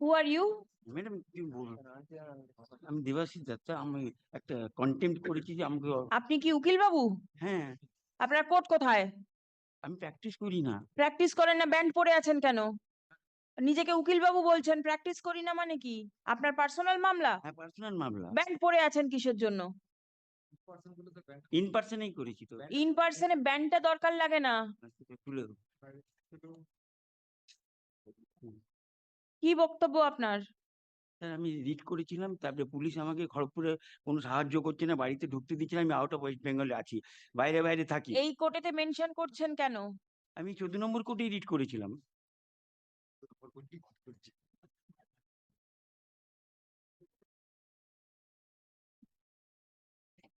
Who are you? Madam কি বলব? আমি দেবাশিস দত্তা আমি একটা কন্টেম্প করেছি যে আমাকে আপনি কি উকিল বাবু হ্যাঁ। আপনার কোর্ট কোথায়? আমি প্র্যাকটিস করি না। প্র্যাকটিস করেন না ব্যান্ড পরে আছেন কেন? নিজেকে উকিল বাবু বলছেন প্র্যাকটিস করি না মানে কি? আপনার পার্সোনাল মামলা? হ্যাঁ পার্সোনাল মামলা। ব্যান্ড পরে আছেন কিসের জন্য? ইন পার্সনেই করেছি তো। ইন পার্সনে ব্যান্ডটা দরকার লাগে না। কি বক্তব্য আপনার? স্যার আমি রিড করেছিলাম তারপরে পুলিশ আমাকে খড়গপুরে কোনো সাহায্য করছে না বাড়িতে ঢুকতে দিচ্ছে না আমি আউট অফ ওয়েস্ট বেঙ্গলে আছি। বাইরে বাইরে থাকি। এই কোর্টেতে মেনশন করছেন কেন? আমি চোদ্দ নম্বর কোর্টেই রিড করেছিলাম।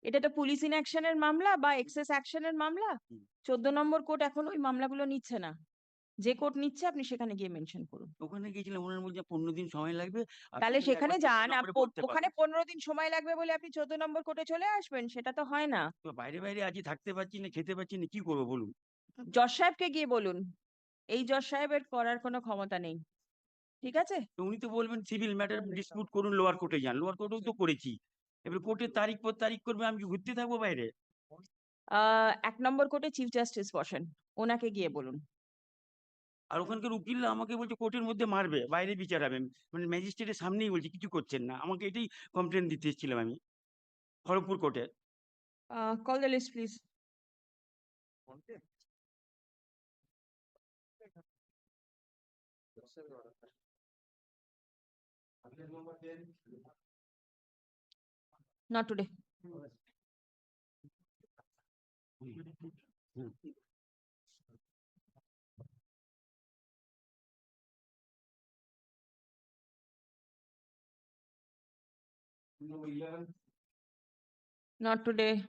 এটা তো পুলিশ ইন অ্যাকশনের মামলা বা এক্সেস অ্যাকশনের মামলা। চোদ্দ নম্বর কোর্ট এখন ওই মামলাগুলো নিচ্ছে না। যে কোর্ট নিচ্ছে আপনি সেখানে গিয়ে মেনশন করুন। ওখানে গিয়েছিলাম ওনার মধ্যে পনেরো দিন সময় লাগবে। তাহলে সেখানে যান। ওখানে। পনেরো দিন সময় লাগবে বলে আপনি চোদ্দ নম্বর কোর্টে চলে আসবেন সেটা তো হয় না। বাইরে বাইরে আছি থাকতে পারছি না খেতে পারছি না কি করব বলুন? জজ সাহেবকে গিয়ে বলুন। এই জজ সাহেবের করার কোনো ক্ষমতা নেই। ঠিক আছে? উনি তো বলবেন সিভিল ম্যাটার ডিসপিউট করুন লোয়ার কোর্টে যান। লোয়ার কোর্টেও তো করেছি। এবার কোর্টের তারিখ পর তারিখ করবে আমি ঘুরতে থাকব বাইরে? আহ এক নম্বর কোর্টে চিফ জাস্টিস বসেন। ওনাকে গিয়ে বলুন। আর ওখানকার উকিলরা আমাকে বলছে কোর্টের মধ্যে মারবে বাইরে বিচারাবে মানে ম্যাজিস্ট্রেটের সামনেই বলছে কিছু করছেন না। আমাকে এটাই কমপ্লেন দিতে এসেছিলাম আমি খড়গপুর কোর্টে। Call the list please No, 11. Not today.